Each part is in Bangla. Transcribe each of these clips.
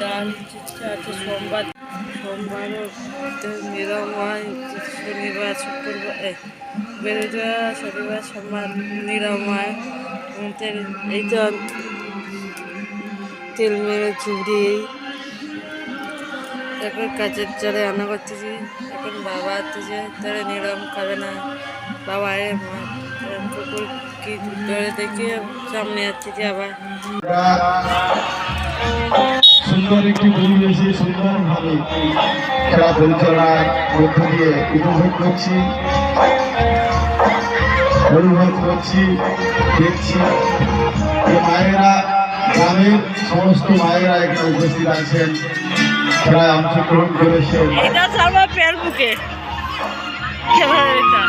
ডাল আছে সোমবার সোমবারও নিরম হয় শনিবার, শুক্রবার বৃহস্পতিবার, শনিবার, সোমবার নিরম হয় এই তো তেল মেরে ঝুড়ি তারপর কাজের জলে আনা করতেছি। এখন বাবা আসতেছে, তারা নিরম খাবে না। বাবা এ মা কুকুর কি ধরে দেখে সামনে আসতেছে আবার। সুন্দর একটি পরিবেশে সুন্দরভাবে খেলা পরিচালনার মধ্য দিয়ে উপভোগ করছি, অনুভব করছি, দেখছি যে মায়েরা গ্রামের সমস্ত মায়েরা এখানে উপস্থিত আছেন, খেলায় অংশগ্রহণ করেছেন। এটা আমার পেয়ার বুকে খেলার এটা।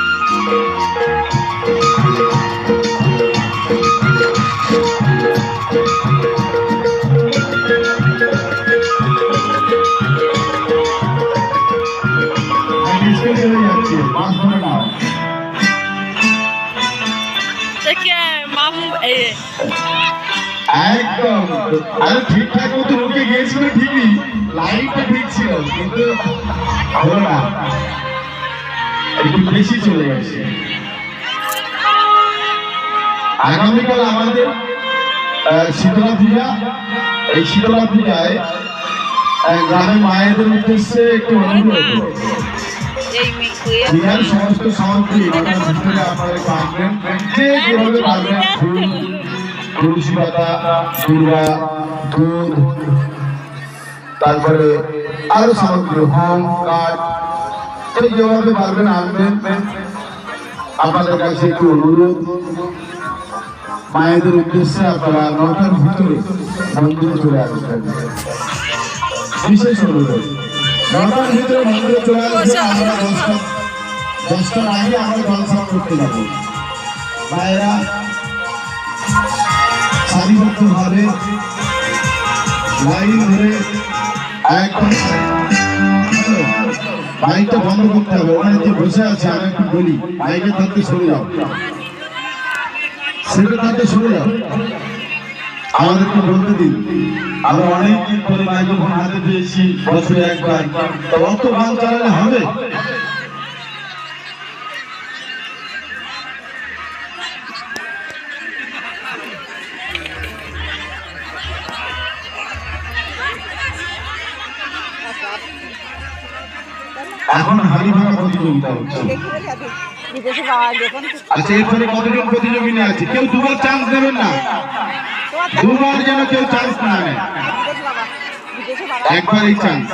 একদম আরে ঠিকঠাক মতো রুকে গিয়েছিল ঠিকই, লাইনটা ঠিক ছিল, কিন্তু একটু বেশি চলে গেছে আগামীকাল আমাদের শীতলা পূজা এই শীতলা পূজায় গ্রামের মায়েদের উদ্দেশ্যে একটু অনুরোধ। পূজার সমস্ত সামগ্রী ভিতরে আপনারা পাবেন যে যেভাবে পাবেন তুলসী পাতা দুর্গা দুধ। তারপরে আরও সামগ্রী, হোম, কাঠ। এই যেভাবে পারবেন আনবেন আপনাদের কাছে একটু অনুরোধ। মায়েদের উদ্দেশ্যে আপনারা নটার ভিতরে মন্দিরে চলে আসবেন। বিশেষ অনুরোধ, নটার ভিতরে মন্দিরে চলে আসবেন। আমরা দশটা দশটার আগে আমরা জলসা করতে যাব। মায়েরা সারিবদ্ধভাবে লাইন ধরে একদম বাইকটা বন্ধ করতে হবে, ওখানে যে বসে আছে, আমি একটু বলি বাইকের থাকতে সরে যাও। সেটা থাকতে সরে যাও। আমাদেরকে বলতে দিন, আমরা অনেক দিন পরে মাইক্রোফোন হাতে পেয়েছি, বছরে একবার। অত গান চালালে হবে? আচ্ছা এরপরে আছে? কেউ দুবার চান্স দেবেন না। যেন কেউ চান্স চান্স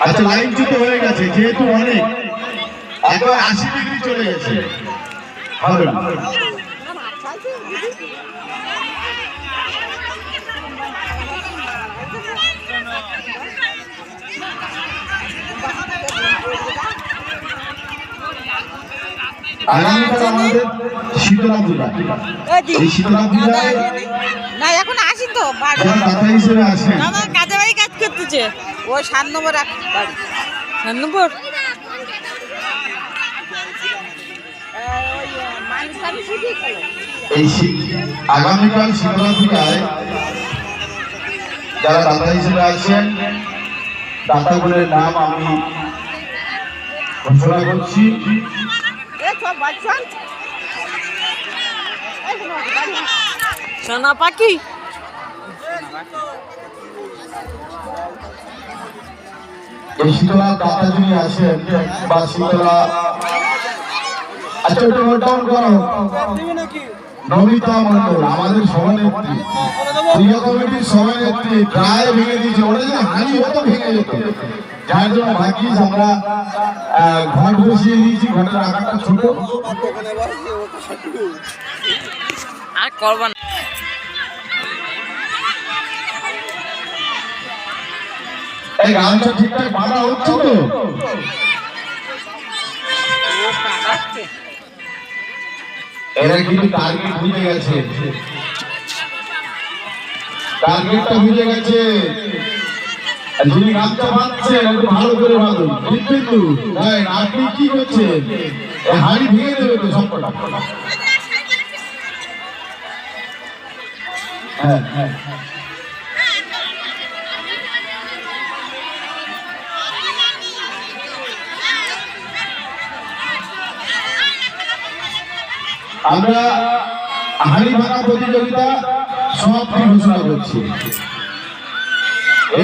আচ্ছা হয়ে গেছে, যেহেতু অনেক। একবার আশি ডিগ্রি চলে গেছে। আগামীকাল আমাদের শীতলা পূজা এই শীতলা পূজায় না এখন আসি তো দাতা হিসেবে না কাজে বাড়ি কাজ করতেছে। ওই সাত নম্বর সাত নম্বর? এই শী- আগামীকাল শীতলা পূজায় যারা দাতা হিসেবে আছেন দাতাগুলোর নাম আমি ঘোষণা করছি। সোনা পাখি শীতলা দাদা যিনি আছেন বা শীতলা আচ্ছা একটু ডাউন করো। নমিতা মন্ডল আমাদের সভানেত্রী। প্রিয় কমিটির সভানেত্রী প্রায় ভেঙে দিয়েছে। ওটা যেন হানি হতো ভেঙে যেত। যার জন্য ভাগ্যিস আমরা ঘট বসিয়ে দিয়েছি। ঘটের আকারটা ছোট। আর করবা না। এই গানটা ঠিকঠাক বাঁধা হচ্ছে তো? এরা কিন্তু টার্গেট ভুলে গেছে। টার্গেটটা ভুলে গেছে। যিনি গামছা বাঁধছেন একটু ভালো করে বাঁধুন। কিন্তু আপনি কি করছেন? হাড়ি ভেঙে দেবে তো সবকটা। হ্যাঁ হ্যাঁ। আমরা হাড়ি ভাঙা প্রতিযোগিতা সমাপ্তি ঘোষণা করছি।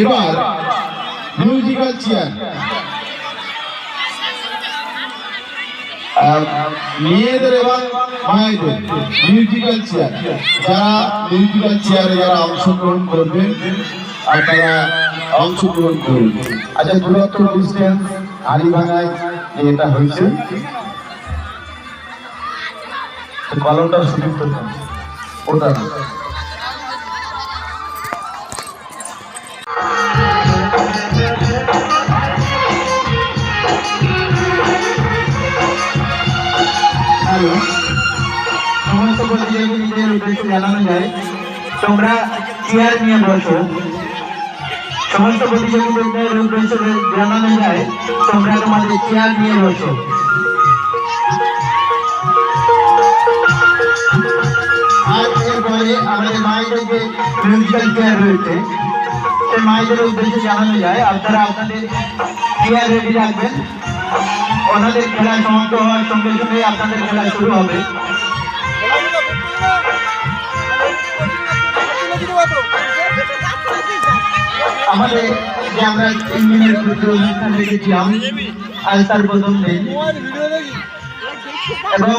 এবার মিউজিক্যাল চেয়ার মেয়েদের এবং মায়েদের মিউজিক্যাল চেয়ার যারা মিউজিক্যাল চেয়ারে যারা অংশগ্রহণ করবেন আর তারা অংশগ্রহণ করবেন আচ্ছা দূরত্ব ডিস্টেন্স আলিভাঙায় যে এটা হয়েছে কলমটা সুযোগ ওটা না। সমস্ত প্রতিযোগীদের উদ্দেশ্যে জানানো যায়, তোমরা চেয়ার নিয়ে বসো। সমস্ত প্রতিযোগীদের উদ্দেশ্যে জানানো যায়, তোমরা তোমাদের চেয়ার নিয়ে বসো। এরপরে আমাদের মায়েদের যে মিউজিক্যাল চেয়ার রয়েছে, সেই মায়েদের উদ্দেশ্যে জানানো যায় আপনারা আপনাদের চেয়ার রেডি রাখবেন। ওনাদের খেলা সমাপ্ত হওয়ার সঙ্গে সঙ্গে আপনাদের খেলা শুরু হবে। আমাদের যে আমরা তিন দিনের অনুষ্ঠান রেখেছিলাম আজ তার প্রথম দিন। এবং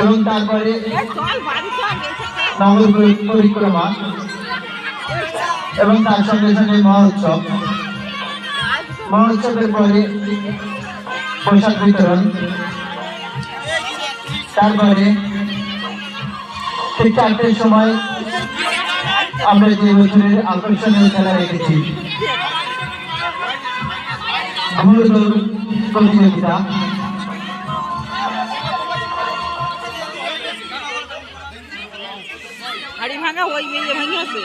এবং তারপরে নগর পরিক্রমা এবং তার সঙ্গে সঙ্গে মহোৎসব মহোৎসবের পরে পোশাক বিতরণ। তারপরে ঠিক চারটের সময় আমরা যে বছরের আকর্ষণীয় খেলা রেখেছি প্রতিযোগিতা। ভাঙা ওই মেয়ে ভেঙেছে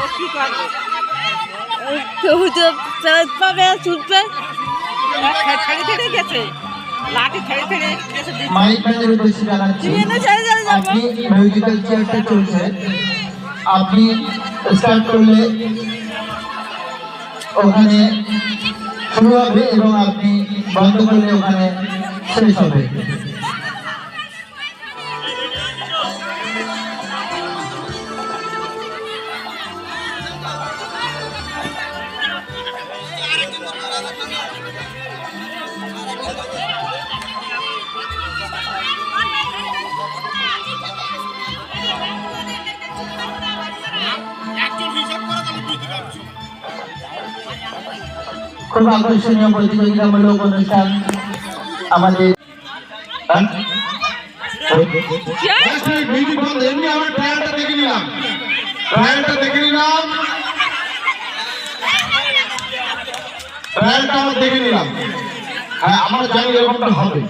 ও কি করবে? কেউ তো পাবে ছুটবে। ছেড়ে ছেড়ে গেছে। লাঠি ছেড়ে ছেড়ে উদ্দেশ্যে জানাচ্ছি মিউজিক্যাল চেয়ারটা চলছে। আপনি স্টার্ট করলে ওখানে শুরু হবে এবং আপনি বন্ধ করলে ওখানে শেষ হবে। খুব আকর্ষণীয় প্রতিযোগিতামূলক অনুষ্ঠান আমাদের আমরা জানি এরকমটা হবে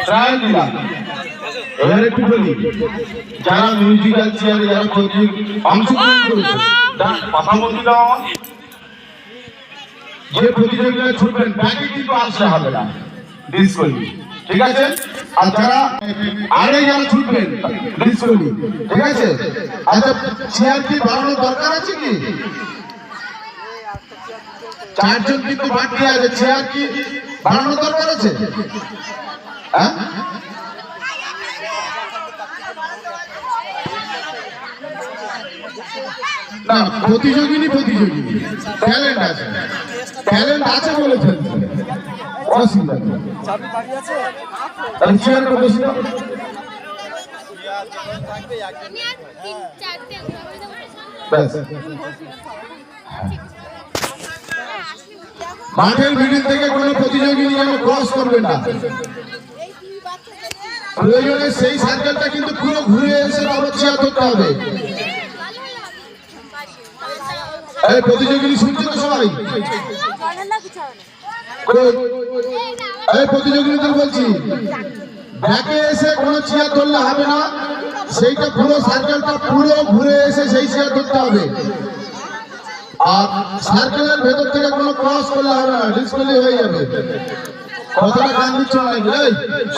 ট্রায়াল দিলাম এবার একটু বলি যারা মিউজিক্যাল চেয়ারে যারা অংশগ্রহণ করেছে তার কথা বলতে দাও যে প্রতিযোগিতায় ছুটবেন ব্যাগে কিন্তু আসলে হবে না। ডিসকোলি ঠিক আছে? আর যারা আগে যারা ছুটবেন ডিসকোলি ঠিক আছে? আচ্ছা চেয়ার কি বাড়ানোর দরকার আছে কি? চারজন কিন্তু বাকি আছে। চেয়ার কি বাড়ানোর দরকার আছে? হ্যাঁ? না, প্রতিযোগিনী প্রতিযোগিনী। ট্যালেন্ট আছে। ট্যালেন্ট আছে বলে ফেলছে। অসুবিধা তাহলে মাঠের মিডিল থেকে কোনো প্রতিযোগী যেন ক্রস করবে না। প্রয়োজনে সেই সার্কেলটা কিন্তু পুরো ঘুরে এসে আবার চেয়ার ধরতে হবে। এই প্রতিযোগী শুনছে তো সবাই? কই? এই প্রতিযোগিতাদের বলছি, ব্যাকে এসে কোনো চেয়ার ধরলে হবে না, সেইটা পুরো সার্কেলটা পুরো ঘুরে এসে সেই চেয়ার ধরতে হবে। আর সার্কেলের ভেতর থেকে কোনো ক্রস করলে হবে না ডিসপ্লে হয়ে যাবে। কথাটা কান দিচ্ছ নাকি?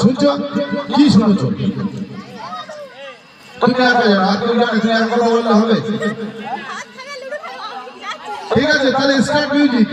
শুনছো? কি শুনছো? তুমি একা জানো আর কেউ জানে তুমি এক কথা বললে হবে? ঠিক আছে তাহলে স্টার্ট মিউজিক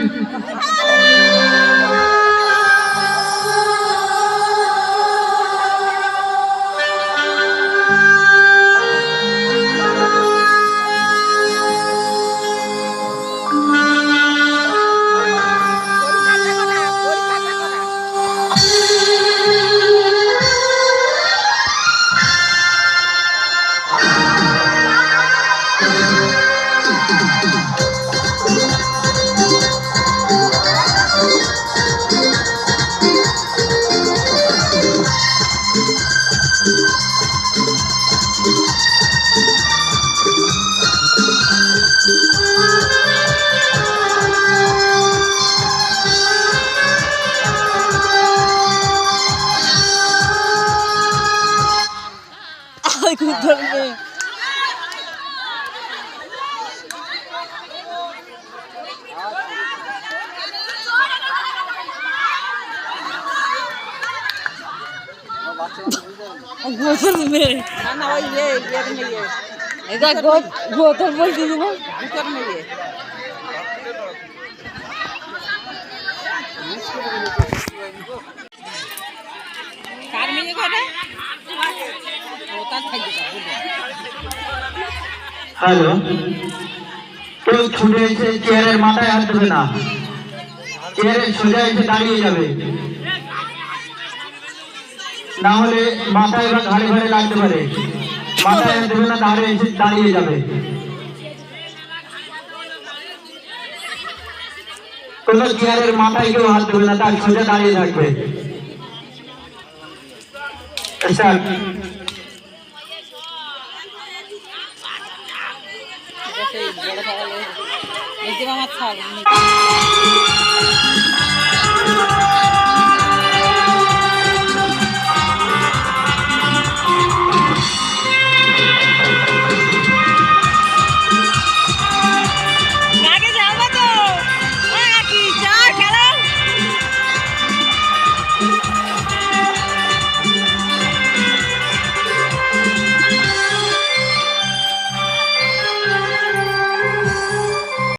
ধরবে। গোতল মেয়ে না না ওই ইয়ে ইয়ের মেয়ে এটা কার মেয়ে করে ও তার থাকবে হ্যালো। কেউ ছুটে এসে চেয়ারের মাথায় হাত দেবে না। চেয়ারে সোজা এসে দাঁড়িয়ে যাবে। না হলে মাথায় বা ঘাড়ে ঘাড়ে লাগতে পারে। মাথায় হাত দেবে না দাঁড়িয়ে এসে দাঁড়িয়ে যাবে। কোনো চেয়ারের মাথায় কেউ হাত দেবে না, তার সোজা দাঁড়িয়ে থাকবে। স্যার সেই বড় পাওয়া এই যে আমার ছাড়